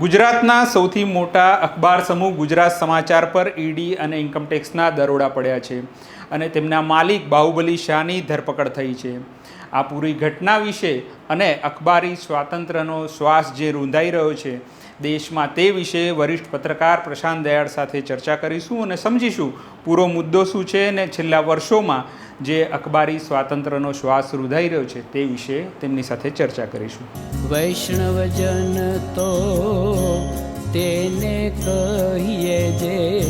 ગુજરાતના સૌથી મોટા અખબાર સમૂહ ગુજરાત સમાચાર પર ઈડી અને ઇન્કમટેક્સના દરોડા પડ્યા છે અને તેમના માલિક બાહુબલી શાહની ધરપકડ થઈ છે. આ પૂરી ઘટના વિશે અને અખબારી સ્વાતંત્ર્યનો શ્વાસ જે રૂંધાઈ રહ્યો છે દેશમાં તે વિશે વરિષ્ઠ પત્રકાર પ્રશાંત દયાળ સાથે ચર્ચા કરીશું અને સમજીશું પૂરો મુદ્દો શું છે અને છેલ્લા વર્ષોમાં જે અખબારી સ્વાતંત્ર્યનો શ્વાસ રૂધાઈ રહ્યો છે તે વિશે તેમની સાથે ચર્ચા કરીશું. વૈષ્ણવજન તો તેને કહીએ જે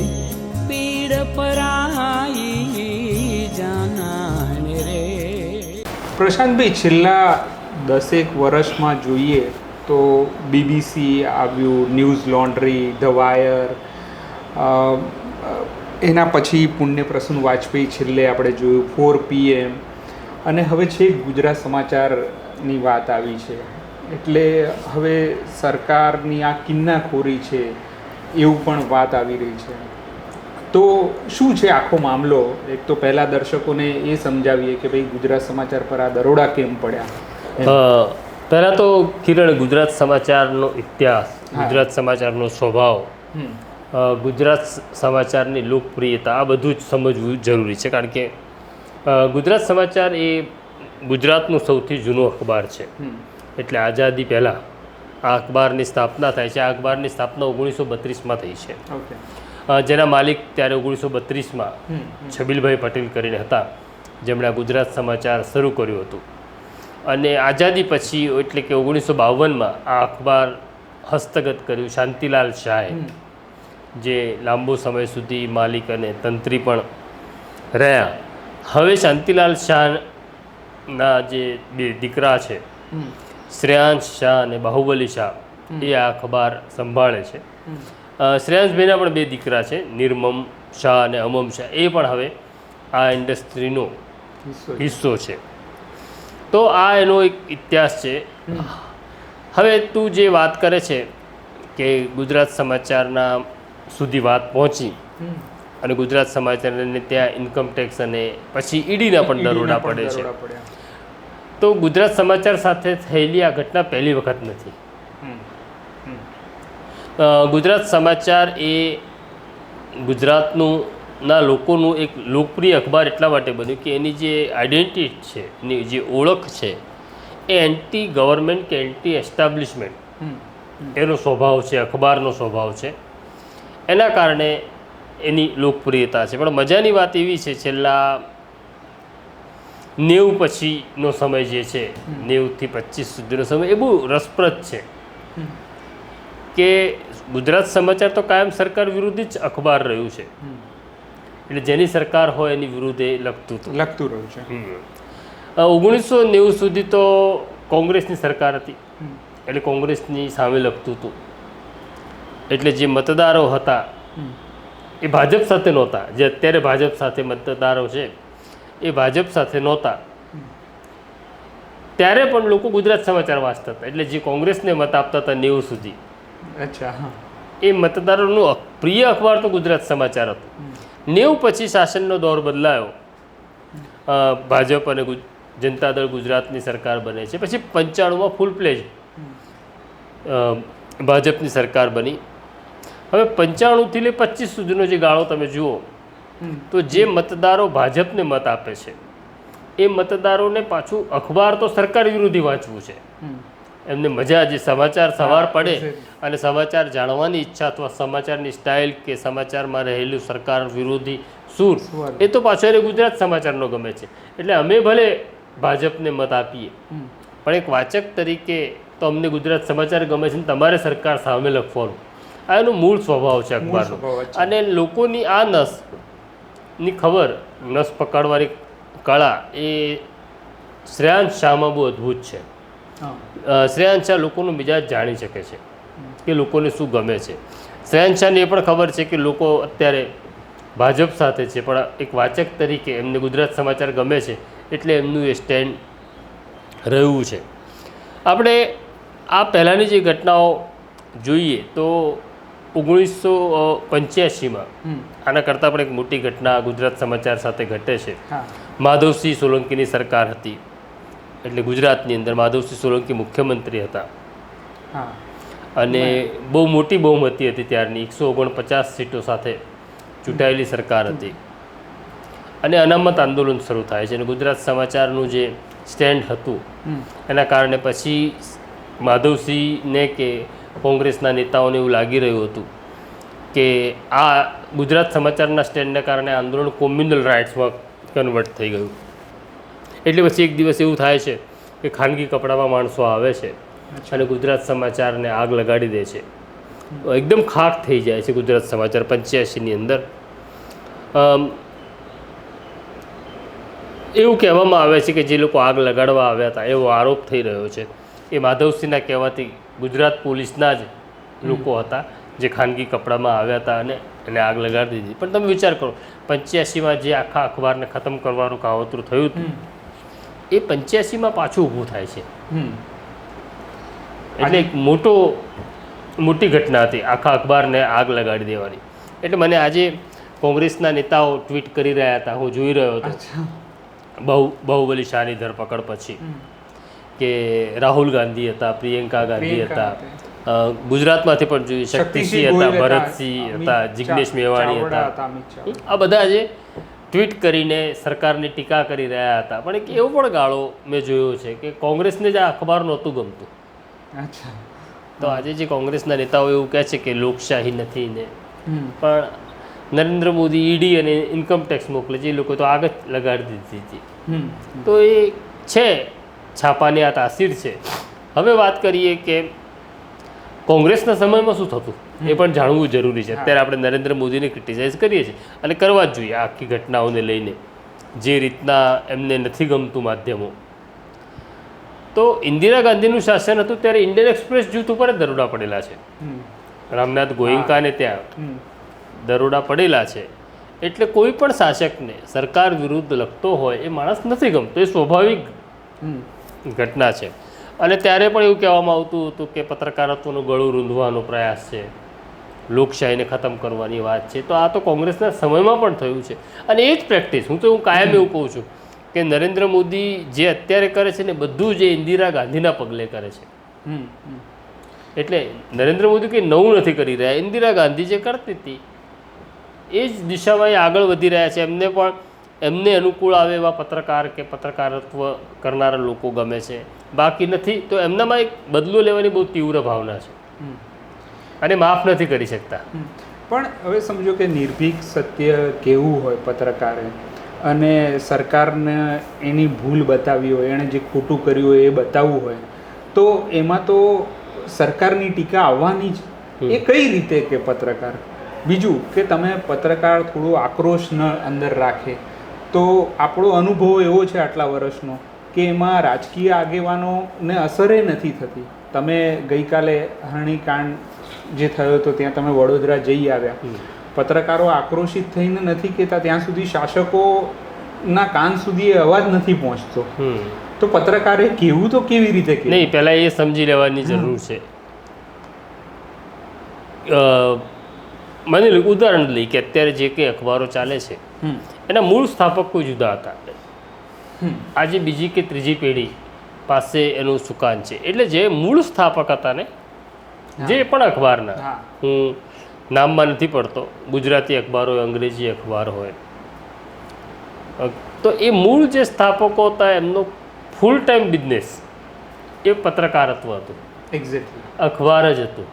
પીડ પરાઈ જાનાને રે. પ્રશાંતભાઈ છેલ્લા દસેક વર્ષમાં જોઈએ તો બીબીસી આવ્યું, ન્યૂઝ લોન્ડ્રી, ધ વાયર એના પછી પુણ્ય પ્રસંગ વાજપેયી છેલ્લે આપણે જોયું ફોર પીએમ અને હવે છે ગુજરાત સમાચારની વાત આવી છે. એટલે હવે સરકારની આ કિન્નાખોરી છે એવું પણ વાત આવી રહી છે. તો શું છે આખો મામલો? એક તો પહેલા દર્શકોને એ સમજાવીએ કે ભાઈ ગુજરાત સમાચાર પર આ દરોડા કેમ પડ્યા? પહેલાં તો કિરણ ગુજરાત સમાચારનો ઇતિહાસ ગુજરાત સમાચારનો સ્વભાવ ગુજરાત સમાચારની લોકપ્રિયતા આ બધું જ સમજવું જરૂરી છે. કારણ કે ગુજરાત સમાચાર એ ગુજરાતનું સૌથી જૂનું અખબાર છે. એટલે આઝાદી પહેલાં આ અખબારની સ્થાપના થાય છે. આ અખબારની સ્થાપના ઓગણીસો બત્રીસમાં થઈ છે. જેના માલિક ત્યારે ઓગણીસો બત્રીસમાં છબીલભાઈ પટેલ કરીને હતા. જેમણે આ ગુજરાત સમાચાર શરૂ કર્યું હતું. અને આઝાદી પછી એટલે કે ઓગણીસો બાવનમાં આ અખબાર હસ્તગત કર્યું શાંતિલાલ શાહે. જે લાંબો સમય સુધી માલિક અને તંત્રી પણ રહ્યા. હવે શાંતિલાલ શાહના જે બે દીકરા છે શ્રેયાંશ શાહ અને બાહુબલી શાહ એ આ અખબાર સંભાળે છે. શ્રેયાંશભાઈના પણ બે દીકરા છે નિર્મમ શાહ અને અમમ શાહ. એ પણ હવે આ ઇન્ડસ્ટ્રીનો હિસ્સો છે. તો આ એનો એક ઇતિહાસ છે. હવે તું જે વાત કરે છે કે ગુજરાત સમાચારના સુધી વાત પહોંચી અને ગુજરાત સમાચારને ત્યાં ઇન્કમ ટેક્સ અને પછી ઈડીના પણ દરોડા પડે છે. તો ગુજરાત સમાચાર સાથે થયેલી આ ઘટના પહેલી વખત નથી. ગુજરાત સમાચાર એ ગુજરાતનું ના લોકોનું એક લોકપ્રિય અખબાર એટલા માટે બન્યું કે એની જે આઈડેન્ટિટી છે એની જે ઓળખ છે એ એન્ટી ગવર્મેન્ટ કે એન્ટી એસ્ટાબ્લિશમેન્ટ એનો સ્વભાવ છે અખબારનો સ્વભાવ છે. એના કારણે એની લોકપ્રિયતા છે. પણ મજાની વાત એવી છે છેલ્લા નેવું પછીનો સમય જે છે નેવુંથી પચીસ સુધીનો સમય એ બહુ રસપ્રદ છે. કે ગુજરાત સમાચાર તો કાયમ સરકાર વિરુદ્ધ જ અખબાર રહ્યું છે. એટલે જેની સરકાર હોય એની વિરુદ્ધ લખતું હતું. લખતું રહ્યું છે. ઓગણીસો નેવું સુધી તો કોંગ્રેસની સરકાર હતી. એટલે કોંગ્રેસની સામે લખતું હતું. એટલે જે મતદારો હતા એ ભાજપ સાથે નહોતા. જે અત્યારે ભાજપ સાથે મતદારો છે એ ભાજપ સાથે નહોતા. ત્યારે પણ લોકો ગુજરાત સમાચાર વાંચતા હતા. એટલે જે કોંગ્રેસને મત આપતા હતા નેવું સુધી. અચ્છા હા. એ મતદારોનું પ્રિય અખબાર તો ગુજરાત સમાચાર હતું. નેવું પછી શાસનનો દોર બદલાયો. ભાજપ અને જનતા દળ ગુજરાતની સરકાર બને છે. પછી પંચાણુંમાં ફૂલ પ્લેજ ભાજપની સરકાર બની. હવે પંચાણુંથી લઈ પચીસ સુધીનો જે ગાળો તમે જુઓ તો જે મતદારો ભાજપને મત આપે છે એ મતદારોને પાછું અખબાર તો સરકાર વિરોધી વાંચવું છે. એમને મજા જે સમાચાર સવાર પડે અને સમાચાર જાણવાની ઈચ્છા અથવા સમાચારની સ્ટાઇલ કે સમાચારમાં રહેલું સરકાર વિરોધી સૂર એ તો પાછો એને ગુજરાત સમાચારનો ગમે છે. એટલે અમે ભલે ભાજપને મત આપીએ પણ એક વાચક તરીકે તો અમને ગુજરાત સમાચાર ગમે છે ને તમારે સરકાર સામે લખવાનું. આ એનો મૂળ સ્વભાવ છે અખબારનો. અને લોકોની આ નસની ખબર નસ પકડવાની કળા એ શ્રેયાંશ શામાં બહુ અદ્ભુત છે. શ્રેયાંશ શાહ લોકોનું મિજાજ જાણી શકે છે કે લોકોને શું ગમે છે. શ્રેયાંશ શાહને એ પણ ખબર છે કે લોકો અત્યારે ભાજપ સાથે છે પણ એક વાચક તરીકે એમને ગુજરાત સમાચાર ગમે છે એટલે એમનું એ સ્ટેન્ડ રહ્યું છે. આપણે આ પહેલાંની જે ઘટનાઓ જોઈએ તો ઓગણીસો પંચ્યાસીમાં આના કરતાં પણ એક મોટી ઘટના ગુજરાત સમાચાર સાથે ઘટે છે. માધવસિંહ સોલંકીની સરકાર હતી. એટલે ગુજરાતની અંદર માધવસિંહ સોલંકી મુખ્યમંત્રી હતા. હા. અને બહુ મોટી બહુમતી હતી ત્યારની એકસો ઓગણપચાસ સીટો સાથે ચૂંટાયેલી સરકાર હતી. અને અનામત આંદોલન શરૂ થાય છે અને ગુજરાત સમાચારનું જે સ્ટેન્ડ હતું એના કારણે પછી માધવસિંહને કે કોંગ્રેસના નેતાઓને એવું લાગી રહ્યું હતું કે આ ગુજરાત સમાચારના સ્ટેન્ડને કારણે આંદોલન કોમ્યુનલ રાઇટ્સમાં કન્વર્ટ થઈ ગયું. એટલે પછી એક દિવસ એવું થાય છે કે ખાનગી કપડામાં માણસો આવે છે અને ગુજરાત સમાચારને આગ લગાડી દે છે. એકદમ ખાક થઈ જાય છે ગુજરાત સમાચાર પંચ્યાસીની અંદર. એવું કહેવામાં આવે છે કે જે લોકો આગ લગાડવા આવ્યા હતા એવો આરોપ થઈ રહ્યો છે. એ માધવસિંહના કહેવાથી ગુજરાત પોલીસના જ લોકો હતા જે ખાનગી કપડામાં આવ્યા હતા અને એને આગ લગાડી દીધી. પણ તમે વિચાર કરો પંચ્યાસીમાં જે આખા અખબારને ખતમ કરવાનું કાવતરું થયું હતું એ પંચ્યાસીમાં પાછું ઊભું થાય છે. એટલે એક મોટો મોટી ઘટના હતી. આખા અખબારને આગ લગાડી દેવાની. એટલે મને આજે કોંગ્રેસના નેતાઓ ટ્વીટ કરી રહ્યા હતા. હું જોઈ રહ્યો હતો. બહુ બાહુબલી શાહની ધરપકડ પછી કે રાહુલ ગાંધી હતા પ્રિયંકા ગાંધી હતા. ગુજરાતમાંથી પણ જોઈએ શક્તિસિંહ હતા ભરતસિંહ હતા જિગ્નેશ મેવાણી હતા આ બધા જે ટ્વીટ કરીને સરકારની ટીકા કરી રહ્યા હતા. પણ એક એવો પણ ગાળો મેં જોયો છે કે કોંગ્રેસને જ આ અખબાર નહોતું ગમતું. અચ્છા. તો આજે જે કોંગ્રેસના નેતાઓ એવું કહે છે કે લોકશાહી નથી ને. પણ નરેન્દ્ર મોદી ઈડી અને ઇન્કમ ટેક્સ મોકલે છે એ લોકો તો આગ જ લગાડી દીધી હતી. તો એ છે છાપાની આ તાસીર છે. હવે વાત કરીએ કે કોંગ્રેસના સમયમાં શું થતું? એ પણ જાણવું જરૂરી છે. અત્યારે આપણે નરેન્દ્ર મોદીને ક્રિટિસાઇઝ કરીએ છીએ અને કરવા જ જોઈએ આખી ઘટનાઓને લઈને જે રીતના એમને નથી ગમતું માધ્યમો. તો ઇન્દિરા ગાંધીનું શાસન હતું ત્યારે ઇન્ડિયન એક્સપ્રેસ જૂથ ઉપર જ દરોડા પડેલા છે. રામનાથ ગોયંકાને ત્યાં દરોડા પડેલા છે. એટલે કોઈ પણ શાસકને સરકાર વિરુદ્ધ લખતો હોય એ માણસ નથી ગમતો. એ સ્વાભાવિક ઘટના છે. અને ત્યારે પણ એવું કહેવામાં આવતું હતું કે પત્રકારત્વનું ગળું રૂંધવાનો પ્રયાસ છે. લોકશાહીને ખતમ કરવાની વાત છે. તો આ તો કોંગ્રેસના સમયમાં પણ થયું છે. અને એ જ પ્રેક્ટિસ હું તો હું કાયમ એવું કહું છું કે નરેન્દ્ર મોદી જે અત્યારે કરે છે ને બધું જે ઇન્દિરા ગાંધીના પગલે કરે છે. એટલે નરેન્દ્ર મોદી કંઈ નવું નથી કરી રહ્યા. ઇન્દિરા ગાંધી જે કરતી હતી એ જ દિશામાં એ આગળ વધી રહ્યા છે. એમને પણ એમને અનુકૂળ આવે એવા પત્રકાર કે પત્રકારત્વ કરનારા લોકો ગમે છે. બાકી નથી તો એમનામાં એક બદલો લેવાની બહુ તીવ્ર ભાવના છે. અને માફ નથી કરી શકતા. પણ હવે સમજો કે નિર્ભીક સત્ય કેવું હોય પત્રકારે અને સરકારને એની ભૂલ બતાવી હોય એણે જે ખોટું કર્યું હોય એ બતાવવું હોય તો એમાં તો સરકારની ટીકા આવવાની જ. એ કઈ રીતે કે પત્રકાર? બીજું કે તમે પત્રકાર થોડો આક્રોશ ન અંદર રાખે. તો આપણો અનુભવ એવો છે આટલા વર્ષનો કે એમાં રાજકીય આગેવાનોને અસરે નથી થતી. તમે ગઈકાલે હરણીકાંડ જે થયો હતો ત્યાં તમે વડોદરા જઈ આવ્યા. પત્રકારો આક્રોશિત થઈને નથી કહેતા ત્યાં સુધી શાસકોના કાન સુધી એ અવાજ નથી પહોંચતો. તો પત્રકારે કહેવું તો કેવી રીતે નહીં પહેલાં એ સમજી લેવાની જરૂર છે. મને ઉદાહરણ લઈ કે અત્યારે જે કંઈ અખબારો ચાલે છે એના મૂળ સ્થાપક કોઈ જુદા હતા. આજે બીજી કે ત્રીજી પેઢી પાસે એનું સુકાન છે. એટલે જે મૂળ સ્થાપક હતા ને જે પણ અખબારના હું. નામમાં નથી પડતો ગુજરાતી અખબાર હોય અંગ્રેજી અખબાર હોય. તો એ મૂળ જે સ્થાપકો હતા એમનો ફૂલ ટાઈમ બિઝનેસ એ પત્રકારત્વ હતું. એક્ઝેક્ટલી અખબાર જ હતું.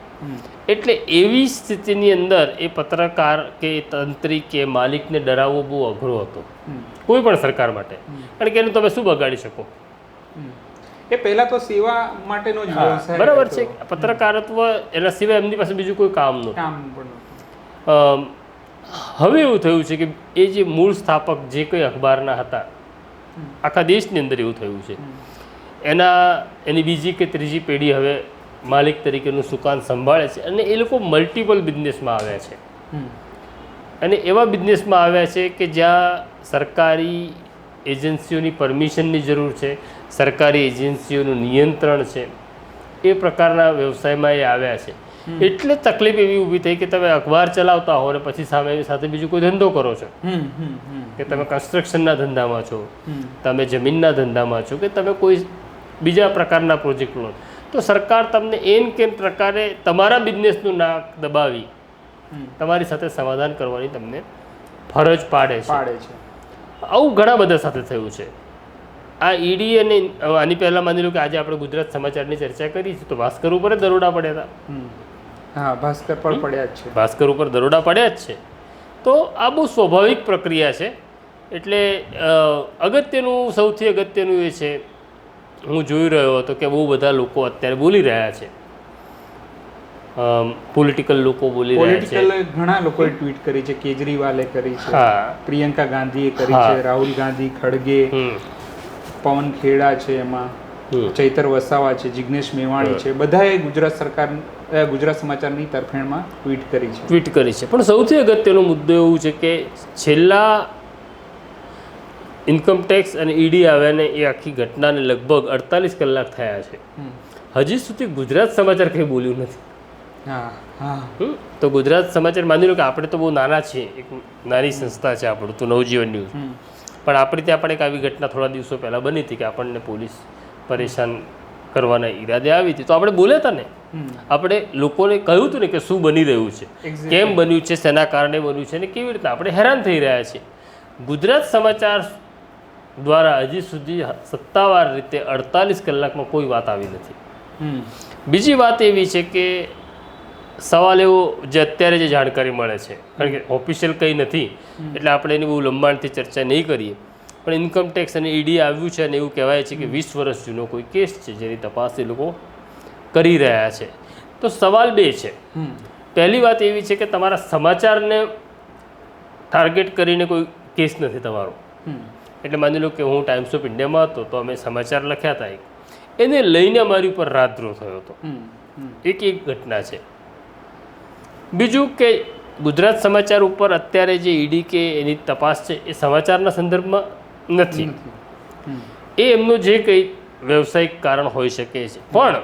એટલે એવી સ્થિતિની અંદર એ પત્રકાર કે તંત્રી કે માલિકને ડરાવવો બહુ અઘરો હતો. કોઈ પણ સરકાર માટે. કારણ કે એનું તમે શું બગાડી શકો? એ પહેલા તો સેવા માટેનો જ વ્યવસાય બરાબર છે. પત્રકારત્વ એના સિવાય એમની પાસે બીજું કોઈ કામ નહોતું. હવે એવું થયું છે કે એ જે મૂળ સ્થાપક જે કંઈ અખબારના હતા આખા દેશની અંદર એવું થયું છે. એના એની બીજી કે ત્રીજી પેઢી હવે માલિક તરીકેનું સુકાન સંભાળે છે અને એ લોકો મલ્ટિપલ બિઝનેસમાં આવ્યા છે. અને એવા બિઝનેસમાં આવ્યા છે કે જ્યાં સરકારી એજન્સીઓની પરમિશનની જરૂર છે સરકારી એજન્સીઓનું નિયંત્રણ છે એ પ્રકારના વ્યવસાયમાં એ આવ્યા છે. એટલે તકલીફ એવી ઊભી થઈ કે તમે અખબાર ચલાવતા હો અને પછી સામે સાથે બીજું કોઈ ધંધો કરો છો. કે તમે કન્સ્ટ્રક્શનના ધંધામાં છો તમે જમીનના ધંધામાં છો કે તમે કોઈ બીજા પ્રકારના પ્રોજેક્ટ લો. તો સરકાર તમને એન કેન પ્રકારે તમારા બિઝનેસનું નાક દબાવી તમારી સાથે સમાધાન કરવાની તમને ફરજ પાડે છે. પાડે છે. આવું ઘણા બધા સાથે થયું છે. આ ઈડી અને આની પહેલાં માની લો કે આજે આપણે ગુજરાત સમાચારની ચર્ચા કરી છે તો ભાસ્કર ઉપર દરોડા પડ્યા હતા. હા ભાસ્કર પણ પડ્યા જ છે. ભાસ્કર ઉપર દરોડા પડ્યા જ છે. તો આ બહુ સ્વાભાવિક પ્રક્રિયા છે. એટલે અગત્યનું સૌથી અગત્યનું એ છે હું જોઈ રહ્યો હતો કે બહુ બધા લોકો અત્યારે બોલી રહ્યા છે. પોલિટિકલ લોકો બોલી રહ્યા છે. ઘણા લોકોએ ટ્વીટ કરી છે કેજરીવાલે કરી છે પ્રિયંકા ગાંધીએ કરી છે રાહુલ ગાંધી ખડગે પવન ખેડા છે એમાં ચૈતર વસાવા છે જિગ્નેશ મેવાણી છે બધાએ ગુજરાત સરકાર ગુજરાત સમાચારની તરફેણમાં ટ્વીટ કરી છે. ટ્વીટ કરી છે. પણ સૌથી અગત્યનો મુદ્દો એવું છે કે છેલ્લા ઇન્કમટેક્સ અને ઈડી આવ્યાને એ આખી ઘટનાને લગભગ અડતાલીસ કલાક થયા છે. હજી સુધી ગુજરાત સમાચાર કંઈ બોલ્યું નથી. હા હા. હમ? તો ગુજરાત સમાચાર માની લો કે આપણે તો બહુ નાના છીએ એક નાની સંસ્થા છે આપણું તો નવજીવન ન્યૂઝ. પણ આપણે ત્યાં પણ એક આવી ઘટના થોડા દિવસો પહેલાં બની હતી કે આપણને પોલીસ પરેશાન કરવાના ઈરાદે આવી હતી. તો આપણે બોલ્યા હતા ને? આપણે લોકોને કહ્યું હતું ને કે શું બની રહ્યું છે કેમ બન્યું છે શેના કારણે બન્યું છે અને કેવી રીતે આપણે હેરાન થઈ રહ્યા છીએ. ગુજરાત સમાચાર દ્વારા હજી સુધી સત્તાવાર રીતે અડતાલીસ કલાકમાં કોઈ વાત આવી નથી. બીજી વાત એવી છે કે સવાલ એવો જે અત્યારે જે જાણકારી મળે છે કારણ કે ઓફિશિયલ કંઈ નથી એટલે આપણે એની બહુ લંબાણથી ચર્ચા નહીં કરીએ. પણ ઇન્કમ ટેક્સ અને ઈડી આવ્યું છે અને એવું કહેવાય છે કે વીસ વર્ષ જૂનો કોઈ કેસ છે જેની તપાસ એ લોકો કરી રહ્યા છે. તો સવાલ બે છે. પહેલી વાત એવી છે કે તમારા સમાચારને ટાર્ગેટ કરીને કોઈ કેસ નથી તમારો. એટલે માની લો કે હું ટાઈમ્સ ઓફ ઇન્ડિયામાં હતો તો અમે સમાચાર લખ્યા હતા એક. એને લઈને અમારી ઉપર રાતદ્રોહ થયો હતો. એક એક ઘટના છે. બીજું કે ગુજરાત સમાચાર ઉપર અત્યારે જે ઈડી કે એની તપાસ છે એ સમાચારના સંદર્ભમાં નથી. એ એમનું જે કંઈ વ્યવસાયિક કારણ હોઈ શકે છે. પણ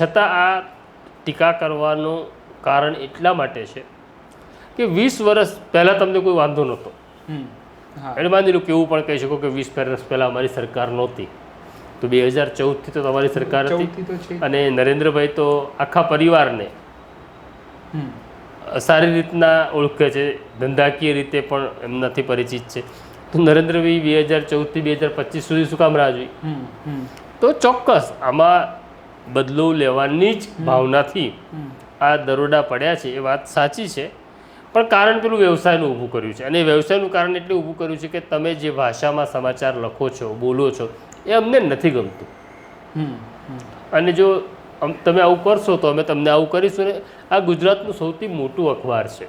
છતાં આ ટીકા કરવાનું કારણ એટલા માટે છે કે વીસ વર્ષ પહેલાં તમને કોઈ વાંધો નહોતો. હા. માની લો કે એવું પણ કહી શકો કે વીસ વર્ષ પહેલાં અમારી સરકાર નહોતી. તો બે હજાર ચૌદથી તો તમારી સરકાર હતી. અને નરેન્દ્રભાઈ તો આખા પરિવારને સારી રીતના ઓળખે છે ધંધાકીય રીતે પણ એમનાથી પરિચિત છે. તો નરેન્દ્રભાઈ બે હજાર ચૌદથી બે હજાર પચીસ સુધી શું કામ રાહ જોઈ. તો ચોક્કસ આમાં બદલો લેવાની જ ભાવનાથી આ દરોડા પડ્યા છે એ વાત સાચી છે. પણ કારણ પેલું વ્યવસાયનું ઊભું કર્યું છે. અને વ્યવસાયનું કારણ એટલે ઊભું કર્યું છે કે તમે જે ભાષામાં સમાચાર લખો છો બોલો છો એ અમને નથી ગમતું. અને જો તમે આવું કરશો તો અમે તમને આવું કરીશું ને આ ગુજરાતનું સૌથી મોટું અખબાર છે.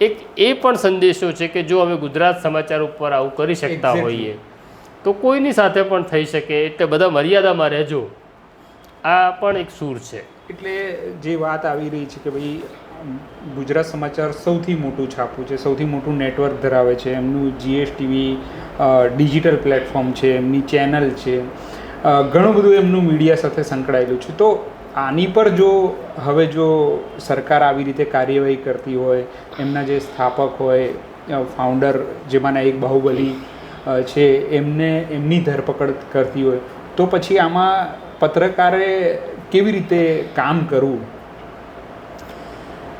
એક એ પણ સંદેશો છે કે જો અમે ગુજરાત સમાચાર ઉપર આવું કરી શકતા હોઈએ તો કોઈની સાથે પણ થઈ શકે. એટલે બધા મર્યાદામાં રહેજો. આ પણ એક સૂર છે. એટલે જે વાત આવી રહી છે કે ભાઈ ગુજરાત સમાચાર સૌથી મોટું છાપું છે, સૌથી મોટું નેટવર્ક ધરાવે છે. એમનું જીએસટીવી ડિજિટલ પ્લેટફોર્મ છે, એમની ચેનલ છે. ઘણું બધું એમનું મીડિયા સાથે સંકળાયેલું છે. તો આની પર જો, હવે જો સરકાર આવી રીતે કાર્યવાહી કરતી હોય, એમના જે સ્થાપક હોય ફાઉન્ડર જેમાંના એક બાહુબલી છે, એમને, એમની ધરપકડ કરતી હોય, તો પછી આમાં પત્રકારે કેવી રીતે કામ કરવું?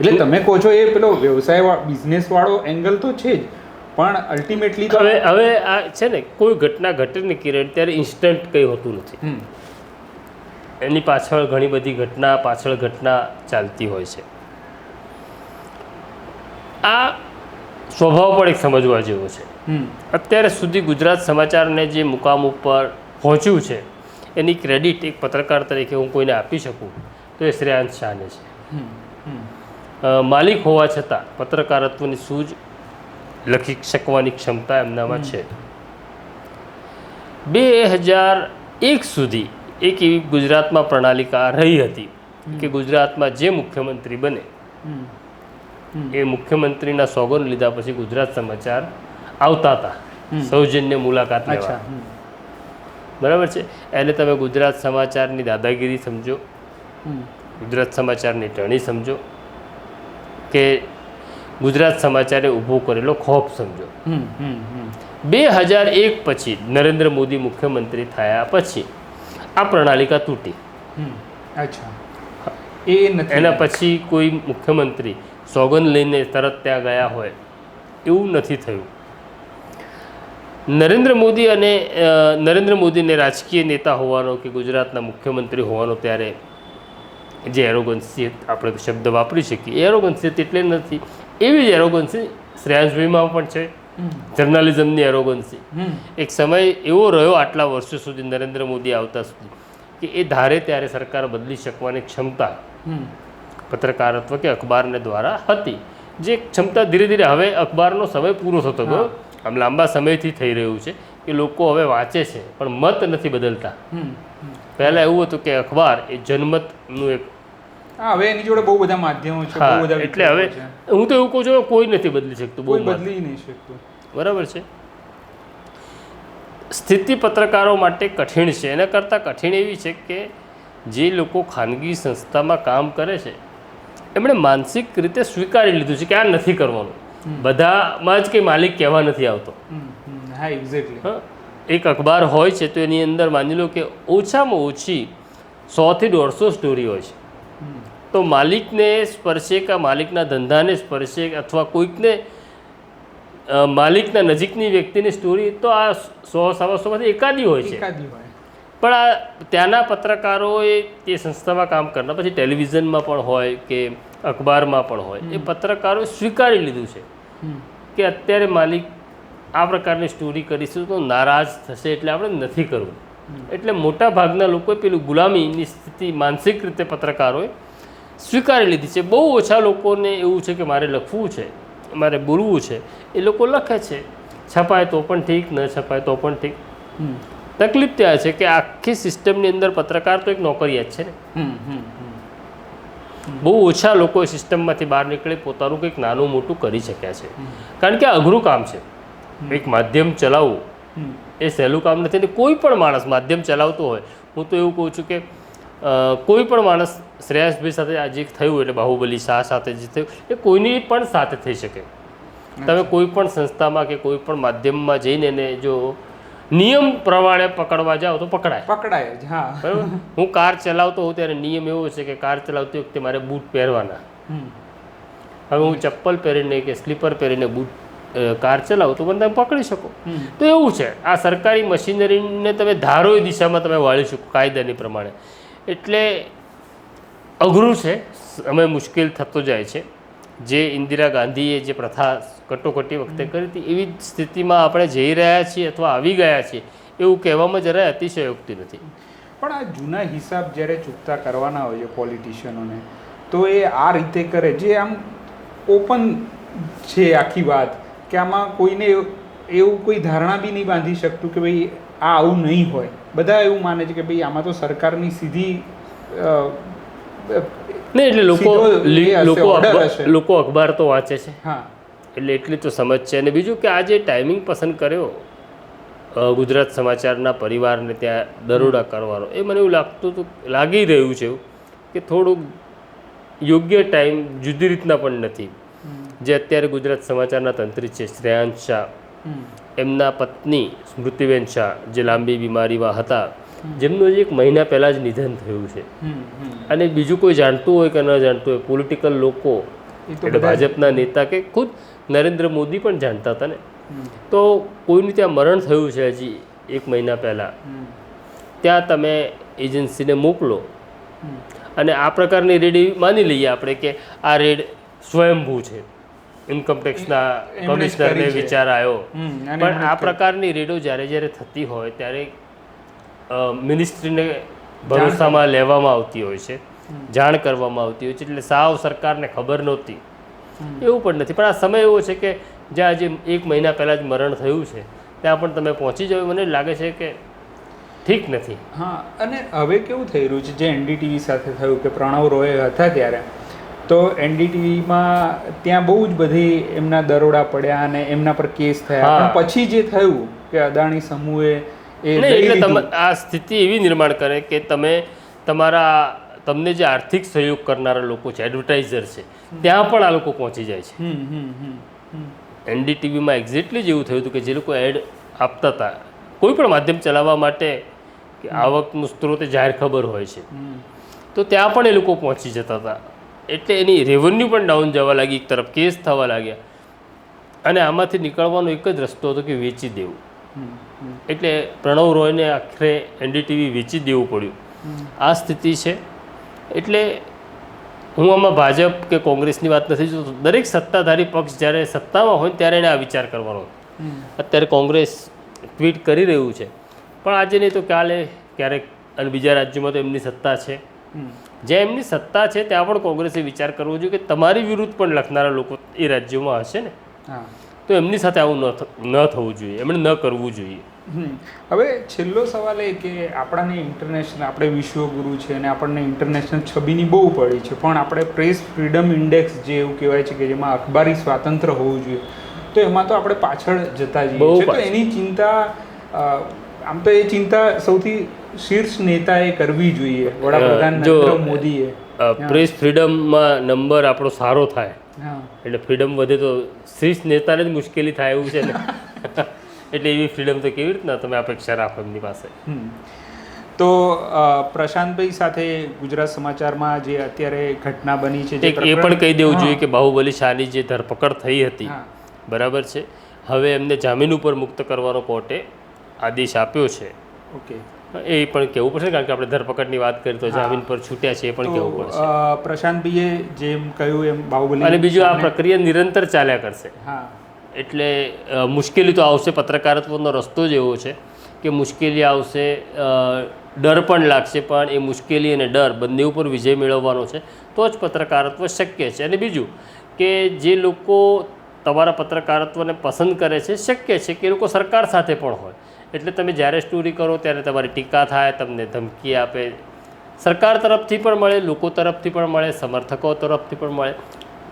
એટલે તમે કહો છો એ પેલો વ્યવસાય બિઝનેસ વાળો એંગલ તો છે જ પણ અલ્ટિમેટલી તો હવે હવે આ છે ને કોઈ ઘટના ઘટે ને કિરણ ત્યારે ઇન્સ્ટન્ટ કંઈ હોતું નથી. એની પાછળ ઘણી બધી ઘટના પાછળ ઘટના ચાલતી હોય છે. આ સ્વભાવ પણ એક સમજવા જેવો છે. અત્યારે સુધી ગુજરાત સમાચારને જે મુકામ ઉપર પહોંચ્યું છે એની ક્રેડિટ એક પત્રકાર તરીકે હું કોઈને આપી શકું તો એ શ્રેયાંશ શાહને છે. માલિક હોવા છતાં પત્રકારત્વની સૂઝ લખી શકવાની ક્ષમતા એમનામાં છે. બે હજાર એક સુધી એક એવી ગુજરાતમાં પ્રણાલિકા રહી હતી કે ગુજરાતમાં જે મુખ્યમંત્રી બને. એ મુખ્યમંત્રીના સોગન લીધા પછી ગુજરાત સમાચાર આવતા હતા. સૌજન્ય મુલાકાત લેવા. બરાબર છે? એને તમે ગુજરાત સમાચારની દાદાગીરી સમજો. ગુજરાત સમાચારની ટણી સમજો. કે ગુજરાત સમાચારે ઊભો કરેલો ખોફ સમજો. બે હજાર એક પછી નરેન્દ્ર મોદી મુખ્યમંત્રી થયા પછી આ પ્રણાલિકા તૂટી. અચ્છા. એ એના પછી કોઈ મુખ્યમંત્રી સોગંદ લઈને તરત ત્યાં ગયા હોય એવું નથી થયું. નરેન્દ્ર મોદી અને નરેન્દ્ર મોદીને રાજકીય નેતા હોવાનો કે ગુજરાતના મુખ્યમંત્રી હોવાનો ત્યારે જે એરોગન્સિયત આપણે શબ્દ વાપરી શકીએ. એ એરોગન્સિયત એટલે નથી. એવી જ એરોગન્સી શ્રેયાંશભાઈમાં પણ છે. જર્નાલિઝમની એરોગન્સી એક સમય એવો રહ્યો આટલા વર્ષો સુધી નરેન્દ્ર મોદી આવતા સુધી કે એ ધારે ત્યારે સરકાર બદલી શકવાની ક્ષમતા પત્રકારત્વ કે અખબારને દ્વારા હતી. જે ક્ષમતા ધીરે ધીરે હવે અખબારનો સમય પૂરો થતો ગયો. આમ લાંબા સમયથી થઈ રહ્યું છે કે લોકો હવે વાંચે છે પણ મત નથી બદલતા. પહેલાં એવું હતું કે અખબાર એ જનમતનું એક હવે એની જોડે બહુ બધા માધ્યમો છે બહુ બધા એટલે હવે હું તો એવું કહું છું કોઈ નથી બદલી શકતું બહુ કોઈ બદલી નહીં શકતું. બરાબર છે. સ્થિતિ પત્રકારો માટે કઠિન છે. એના કરતાં કઠિન એવી છે કે જે લોકો ખાનગી સંસ્થામાં કામ કરે છે એમણે માનસિક રીતે સ્વીકારી લીધું છે કે આ નથી કરવાનું. બધામાં જ કંઈ માલિક કહેવા નથી આવતો. હા એક્ઝેક્ટલી એક અખબાર હોય છે તો એની અંદર માની લો કે ઓછામાં ઓછી સોથી દોઢસો સ્ટોરી હોય છે. તો માલિકને સ્પર્શે કે માલિકના ધંધાને સ્પર્શે અથવા કોઈકને માલિકના નજીકની વ્યક્તિની સ્ટોરી તો આ સો સવા સોમાંથી એકાદી હોય છે. પણ આ ત્યાંના પત્રકારોએ તે સંસ્થામાં કામ કરનાર પછી ટેલિવિઝનમાં પણ હોય કે અખબારમાં પણ હોય એ પત્રકારોએ સ્વીકારી લીધું છે કે અત્યારે માલિક આ પ્રકારની સ્ટોરી કરીશું તો નારાજ થશે એટલે આપણે નથી કરવું. એટલે મોટા ભાગના લોકોએ પેલું ગુલામીની સ્થિતિ માનસિક રીતે પત્રકારોએ સ્વીકારી લીધી છે. બહુ ઓછા લોકોને એવું છે કે મારે લખવું છે મારે બોલવું છે. એ લોકો લખે છે. છપાય તો પણ ઠીક ન છપાય તો પણ ઠીક. તકલીફ ત્યાં છે કે આખી સિસ્ટમની અંદર પત્રકાર તો એક નોકરિયાત છે ને. બહુ ઓછા લોકો એ સિસ્ટમમાંથી બહાર નીકળી પોતાનું કંઈક નાનું મોટું કરી શક્યા છે. કારણ કે આ અઘરું કામ છે. એક માધ્યમ ચલાવવું. એ સહેલું કામ નથી અને કોઈ પણ માણસ માધ્યમ ચલાવતો હોય હું તો એવું કહું છું કે કોઈ પણ માણસ શ્રેયાસભાઈ સાથે આજે થયું એટલે બાહુબલી શાહ સાથે જે થયું એ કોઈની પણ સાથે થઈ શકે. તમે કોઈ પણ સંસ્થામાં કે કોઈ પણ માધ્યમમાં જઈને એને જો નિયમ પ્રમાણે પકડવા જાઓ તો પકડાય. પકડાય હા. બરાબર? હું કાર ચલાવતો હોઉં ત્યારે નિયમ એવો છે કે કાર ચલાવતી વખતે મારે બૂટ પહેરવાના. હવે હું ચપ્પલ પહેરીને કે સ્લીપર પહેરીને બૂટ કાર ચલાવો તો મને તમે પકડી શકો. તો એવું છે. આ સરકારી મશીનરીને તમે ધારો એ દિશામાં તમે વાળી શકો કાયદાની પ્રમાણે. એટલે અઘરું છે. સમય મુશ્કેલ થતો જાય છે. જે ઇન્દિરા ગાંધીએ જે પ્રથા કટોકટી વખતે કરી હતી એવી જ સ્થિતિમાં આપણે જઈ રહ્યા છીએ અથવા આવી ગયા છીએ એવું કહેવામાં જરાય અતિશયોક્તિ નથી. પણ આ જૂના હિસાબ જ્યારે ચૂકતા કરવાના હોય છે પોલિટિશિયનોને તો એ આ રીતે કરે. જે આમ ઓપન છે આખી વાત. કે આમાં કોઈને એવું કોઈ ધારણા બી નહીં બાંધી શકતું કે ભાઈ આ આવું નહીં હોય. બધા એવું માને છે કે ભાઈ આમાં તો સરકારની સીધી નહીં એટલે લોકો લોકો. લોકો અખબાર તો વાંચે છે. હા. એટલે એટલી તો સમજ છે. અને બીજું કે આ જે ટાઈમિંગ પસંદ કર્યો ગુજરાત સમાચારના પરિવારને ત્યાં દરોડા કરવાનો એ મને એવું લાગતું હતું લાગી રહ્યું છે કે થોડુંક યોગ્ય ટાઈમ જુદી રીતના પણ નથી. જે અત્યારે ગુજરાત સમાચારના તંત્રી છે શ્રેયાંશ શાહ. એમના પત્ની સ્મૃતિબેન શાહ જે લાંબી બીમારીમાં હતા જેમનું હજી એક મહિના પહેલાં જ નિધન થયું છે. અને બીજું કોઈ જાણતું હોય કે ન જાણતું હોય પોલિટિકલ લોકો એટલે ભાજપના નેતા કે ખુદ નરેન્દ્ર મોદી પણ જાણતા હતા ને. તો કોઈનું ત્યાં મરણ થયું છે હજી એક મહિના પહેલાં. ત્યાં તમે એજન્સીને મોકલો. અને આ પ્રકારની રેડી માની લઈએ આપણે કે આ રેડ સ્વયંભૂ છે. ઇન્કમ ટેક્સના કમિશનરને વિચાર આવ્યો પણ આ પ્રકારની રેડો જ્યારે જ્યારે થતી હોય ત્યારે મિનિસ્ટ્રીને ભરોસામાં લેવામાં આવતી હોય છે જાણ કરવામાં આવતી હોય છે એટલે સાવ સરકારને ખબર નહોતી. એવું પણ નથી. પણ આ સમય એવો છે કે જ્યાં આજે એક મહિના પહેલાં જ મરણ થયું છે ત્યાં પણ તમે પહોંચી જાવ મને લાગે છે કે ઠીક નથી. હા અને હવે કેવું થઈ રહ્યું છે? જે એનડીટીવી સાથે થયું કે પ્રણવ રોય હતા ત્યારે તો એનડીટીવીમાં ત્યાં બહુ જ બધી એમના દરોડા પડ્યા અને એમના પર કેસ થયા. પણ પછી જે થયું કે અદાણી સમૂહે એ એટલે આ સ્થિતિ એવી નિર્માણ કરે કે તમે તમારા તમને જે આર્થિક સહયોગ કરનારા લોકો છે એડવર્ટાઇઝર છે ત્યાં પણ આ લોકો પહોંચી જાય છે. એનડીટીવીમાં એક્ઝેક્ટલી જેવું થયું હતું કે જે લોકો એડ આપતા હતા કોઈ પણ માધ્યમ ચલાવવા માટે આવકનું સ્ત્રોત જાહેર ખબર હોય છે. તો ત્યાં પણ એ લોકો પહોંચી જતા હતા. એટલે એની રેવન્યુ પણ ડાઉન જવા લાગી એક તરફ કેસ થવા લાગ્યા. અને આમાંથી નીકળવાનો એક જ રસ્તો હતો કે વેચી દેવું. એટલે પ્રણવ રોયને આખરે એનડીટીવી વેચી દેવું પડ્યું. આ સ્થિતિ છે. એટલે હું આમાં ભાજપ કે કોંગ્રેસની વાત નથી જોતો. દરેક સત્તાધારી પક્ષ જ્યારે સત્તામાં હોય ત્યારે એને આ વિચાર કરવાનો અત્યારે કોંગ્રેસ ટ્વીટ કરી રહ્યું છે. પણ આજે નહીં તો કાલે ક્યારેક અને બીજા રાજ્યોમાં તો એમની સત્તા છે. જ્યાં એમની સત્તા છે ત્યાં પણ કોંગ્રેસે વિચાર કરવો જોઈએ કે તમારી વિરુદ્ધ પણ લખનારા લોકો એ રાજ્યોમાં હશે ને? હા. તો એમની સાથે આવું ન થવું જોઈએ એમણે ન કરવું જોઈએ. હવે છેલ્લો સવાલ એ કે આપણાને ઇન્ટરનેશનલ આપણે વિશ્વગુરુ છે અને આપણને ઇન્ટરનેશનલ છબીની બહુ પડી છે પણ આપણે પ્રેસ ફ્રીડમ ઇન્ડેક્સ જે એવું કહેવાય છે કે જેમાં અખબારી સ્વાતંત્ર્ય હોવું જોઈએ તો એમાં તો આપણે પાછળ જતા જઈએ તો એની ચિંતા આમ તો એ ચિંતા સૌથી શીર્ષ નેતાએ કરવી જોઈએ. વડાપ્રધાન નરેન્દ્ર મોદીએ. પ્રેસ ફ્રીડમમાં નંબર આપણો સારો થાય. એટલે ફ્રીડમ વધે તો શીર્ષ નેતાને જ મુશ્કેલી થાય એવું છે ને. એટલે એવી ફ્રીડમ તો કેવી રીતના તમે અપેક્ષા રાખો એમની પાસે? તો પ્રશાંતભાઈ સાથે ગુજરાત સમાચારમાં જે અત્યારે ઘટના બની છે જે એ પણ કહી દેવું જોઈએ કે બાહુબલી શાહની જે ધરપકડ થઈ હતી બરાબર છે. હવે એમને જામીન ઉપર મુક્ત કરવાનો કોર્ટે આદેશ આપ્યો છે. ઓકે. એ પણ કહેવું પડશે? કારણ કે આપણે ધરપકડની વાત કરી તો જામીન પર છૂટ્યા છે એ પણ કહેવું પડશે? પ્રશાંતભાઈએ જેમ કહ્યું એમ બાહુબલી અને બીજું આ પ્રક્રિયા નિરંતર ચાલ્યા કરશે. હા. એટલે મુશ્કેલી તો આવશે પત્રકારત્વનો રસ્તો જ એવો છે કે મુશ્કેલી આવશે ડર પણ લાગશે પણ એ મુશ્કેલી અને ડર બંને ઉપર વિજય મેળવવાનો છે. તો જ પત્રકારત્વ શક્ય છે. અને બીજું કે જે લોકો તમારા પત્રકારત્વને પસંદ કરે છે શક્ય છે કે એ લોકો સરકાર સાથે પણ હોય. એટલે તમે જ્યારે સ્ટોરી કરો ત્યારે તમારી ટીકા થાય તમને ધમકી આપે. સરકાર તરફથી પણ મળે લોકો તરફથી પણ મળે સમર્થકો તરફથી પણ મળે.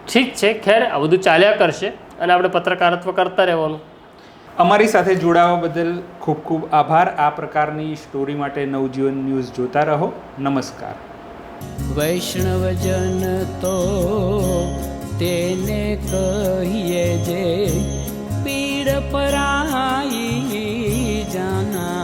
ઠીક છે ખેર આ બધું ચાલ્યા કરશે અને આપણે પત્રકારત્વ કરતા રહેવાનું. અમારી સાથે જોડાવા બદલ ખૂબ ખૂબ આભાર. આ પ્રકારની સ્ટોરી માટે નવજીવન ન્યૂઝ જોતા રહો. નમસ્કાર. વૈષ્ણવજન તો તેને કહીએ જે પીડ પરાઈ down now.